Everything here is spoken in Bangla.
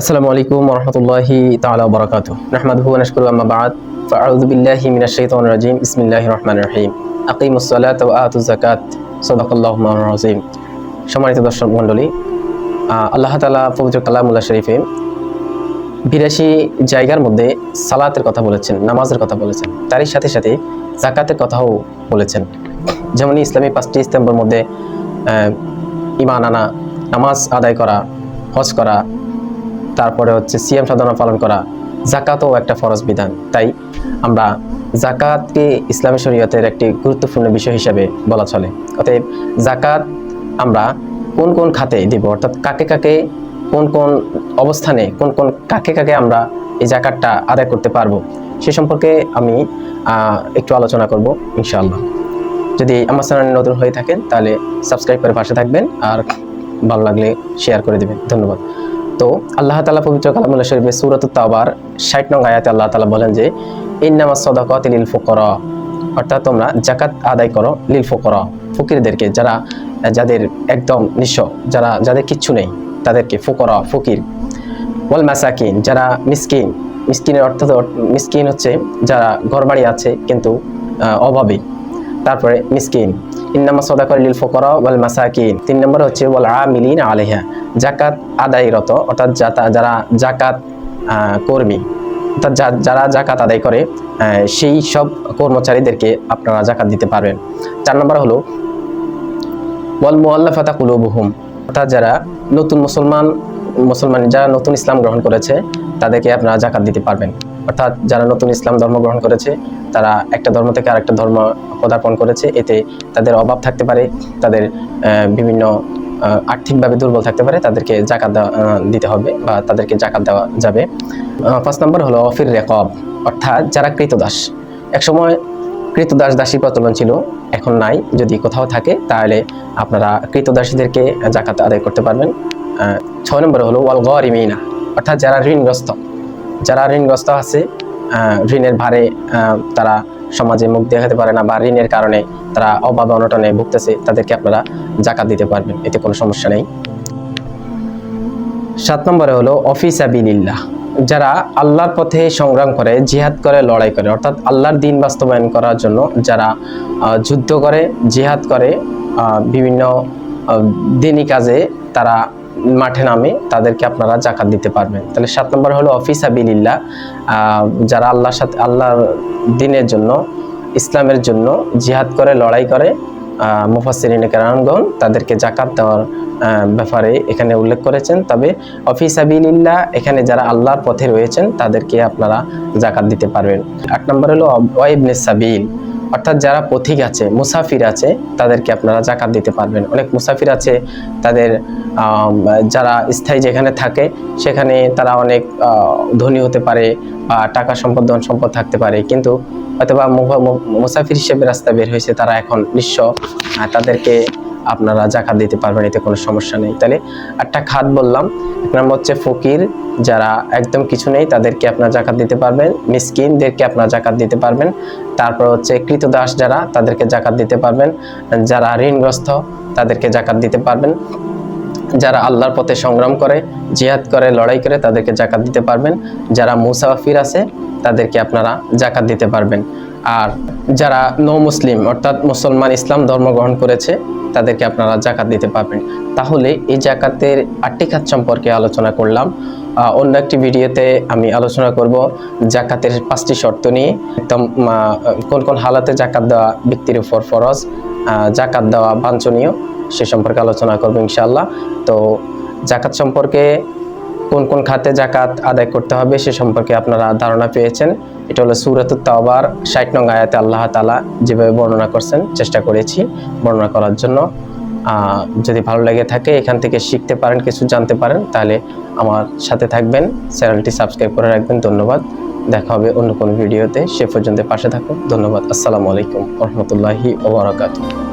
আসসালামু আলাইকুম রহমতুল্লাহি তাআলা ওয়া বারাকাতুহু নাহমাদুহু ওয়া নাশকুরু আম্মা বা'দ। ফাআউযু বিল্লাহি মিনাশ শাইতানির রাজিম। বিসমিল্লাহির রহমানির রহিম। আকিমুস সালাতা ওয়া আতুজ যাকাত। সাদাকাল্লাহু আযীম সম্মানিত দর্শক মণ্ডলী আল্লাহ তাআলা পবিত্র কালামুল্লাহ শরীফে বিরাশি জায়গার মধ্যে সালাতের কথা বলেছেন, নামাজের কথা বলেছেন। তারই সাথে সাথে জাকাতের কথাও বলেছেন। যেমন ইসলামী পাঁচটি স্তম্ভের মধ্যে ইমান আনা, নামাজ আদায় করা, হজ করা তারপরে হচ্ছে সিএম সাধনা পালন করা জাকাতও একটা ফরজ বিধান। তাই আমরা জাকাতকে ইসলামী শরীয়তের একটি গুরুত্বপূর্ণ বিষয় হিসেবে বলা চলে। অতএব জাকাত আমরা কোন কোন খাতে দিব, অর্থাৎ কাকে কাকে, কোন কোন অবস্থানে, কোন কোন কাকে কাকে আমরা এই জাকাতটা আদায় করতে পারব, সে সম্পর্কে আমি একটু আলোচনা করব, ইনশাআল্লাহ। যদি আমার চ্যানেলে নতুন হয়ে থাকেন, তাহলে সাবস্ক্রাইব করে পাশে থাকবেন, আর ভালো লাগলে শেয়ার করে দেবেন। ধন্যবাদ। তো আল্লাহ তালা পবিত্র কালামুল্লাহ শরীফে সুরত তাওবার ষাট নং আয়াতে আল্লাহ তালা বলেন যে, ইন্নামা সদাকত লিল ফুকরা অর্থাৎ তোমরা জাকাত আদায় করো লিল ফুকরা, ফকিরদেরকে, যারা, যাদের একদম নিঃস্ব, যারা, যাদের কিচ্ছু নেই, তাদেরকে ফুকরা, ফকির। ওয়াল মাসাকিন, যারা মিসকিন, মিসকিনের অর্থ মিসকিন হচ্ছে যারা ঘরবাড়ি আছে কিন্তু অভাবী। তারপরে মিসকিন ইন্নামা সদাকর লিল ফকরা ওয়াল মাসাকিন। তিন নম্বর হচ্ছে ওয়াল আমিলিন আলেহা জাকাত আদায়রত, অর্থাৎ যারা জাকাত কর্মী, অর্থাৎ যারা জাকাত আদায় করে সেই সব কর্মচারীদেরকে আপনারা জাকাত দিতে পারবেন। চার নম্বর হলো ওয়াল মুআল্লাফাতা কুলুবুহুম, অর্থাৎ যারা নতুন মুসলমান মুসলমান যারা নতুন ইসলাম গ্রহণ করেছে, তাদেরকে আপনারা জাকাত দিতে পারবেন। অর্থাৎ যারা নতুন ইসলাম ধর্ম গ্রহণ করেছে, তারা একটা ধর্ম থেকে আরেকটা ধর্ম পদার্পণ করেছে। এতে তাদের অভাব থাকতে পারে, তাদের বিভিন্ন আর্থিকভাবে দুর্বল থাকতে পারে, তাদেরকে জাকাত দিতে হবে বা তাদেরকে জাকাত দেওয়া যাবে। পাঁচ নম্বর হলো অফির রেকব, অর্থাৎ যারা কৃতদাস। একসময় কৃতদাস দাসী প্রচলন ছিল, এখন নাই। যদি কোথাও থাকে, তাহলে আপনারা কৃতদাসীদেরকে জাকাত আদায় করতে পারবেন। ছয় নম্বরে হলো ওয়াল গরিমিনা, অর্থাৎ যারা ঋণগ্রস্ত। যারা ঋণগ্রস্ত আছে ঋণের ভারে তারা সমাজে মুখ দেখাতে পারে না বা ঋণের কারণে তারা অভাবে অনটনে ভুগতেছে তাদেরকে আপনারা জাকাত দিতে পারবেন এতে কোনো সমস্যা নেই। সাত নম্বরে হলো অফিস আবিলিল্লাহ যারা আল্লাহর পথে সংগ্রাম করে জিহাদ করে লড়াই করে অর্থাৎ আল্লাহর দিন বাস্তবায়ন করার জন্য যারা যুদ্ধ করে জিহাদ করে বিভিন্ন আহ, দিনী কাজে তারা মাঠে নামে তাদেরকে আপনারা জাকাত দিতে পারবেন। তাহলে সাত নম্বর হলো অফিস আবিলিল্লাহ আহ, যারা আল্লাহর সাথে আল্লাহর দিনের জন্য ইসলামের জন্য জিহাদ করে লড়াই করে মুফাসিরিন কেরানগণ তাদেরকে জাকাত দেওয়ার ব্যাপারে এখানে উল্লেখ করেছেন। তবে অফিস আবিলিল্লাহ এখানে যারা আল্লাহর পথে রয়েছেন তাদেরকে আপনারা জাকাত দিতে পারবেন। আট নম্বর হলো ওয়াইবনে সাবিল অর্থাৎ যারা পথিক আছে, মুসাফির আছে, তাদেরকে আপনারা জাকাত দিতে পারবেন। অনেক মুসাফির আছে, তাদের যারা স্থায়ী যেখানে থাকে, সেখানে তারা অনেক ধনী হতে পারে বা টাকা সম্পদ, ধন সম্পদ থাকতে পারে। কিন্তু অথবা মুসাফির হিসেবে রাস্তা বের হয়েছে, তারা এখন নিঃস্ব। তাদেরকে আপনারা জাকাত দিতে পারবেন, এতে কোনো সমস্যা নেই। তাহলে একটা খাত বললাম, এক নম্বর হচ্ছে ফকির, যারা একদম কিছু নেই, তাদেরকে আপনার জাকাত দিতে পারবেন। মিসকিনদেরকে আপনার জাকাত দিতে পারবেন। তারপর হচ্ছে কৃতদাস যারা, তাদেরকে জাকাত দিতে পারবেন। যারা ঋণগ্রস্ত, তাদেরকে জাকাত দিতে পারবেন। যারা আল্লাহর পথে সংগ্রাম করে, জিহাদ করে, লড়াই করে, তাদেরকে জাকাত দিতে পারবেন। যারা মুসাফির আছে, তাদেরকে আপনারা জাকাত দিতে পারবেন। আর যারা নো মুসলিম, অর্থাৎ মুসলমান ইসলাম ধর্ম গ্রহণ করেছে, তাদেরকে আপনারা জাকাত দিতে পারবেন। তাহলে এই জাকাতের আটটি খাত সম্পর্কে আলোচনা করলাম। অন্য একটি ভিডিওতে আমি আলোচনা করব জাকাতের পাঁচটি শর্ত নিয়ে। একদম কোন কোন হালাতে জাকাত দেওয়া ব্যক্তির উপর ফরজ জাকাত দেওয়া বাঞ্ছনীয়, সে সম্পর্কে আলোচনা করব ইনশাআল্লাহ। তো জাকাত সম্পর্কে কোন কোন খাতে জাকাত আদায় করতে হবে সে সম্পর্কে আপনারা ধারণা পেয়েছেন। এটা হলো সুরাত তাওবার ষাট নং আয়াতে আল্লাহ তালা যেভাবে বর্ণনা করছেন, চেষ্টা করেছি বর্ণনা করার জন্য। যদি ভালো লেগে থাকে, এখান থেকে শিখতে পারেন, কিছু জানতে পারেন, তাহলে আমার সাথে থাকবেন। চ্যানেলটি সাবস্ক্রাইব করে রাখবেন। ধন্যবাদ। দেখা হবে অন্য কোনো ভিডিওতে। সে পর্যন্ত পাশে থাকুন। ধন্যবাদ। আসসালামু আলাইকুম রহমতুল্লাহি ওবরাকাতুহ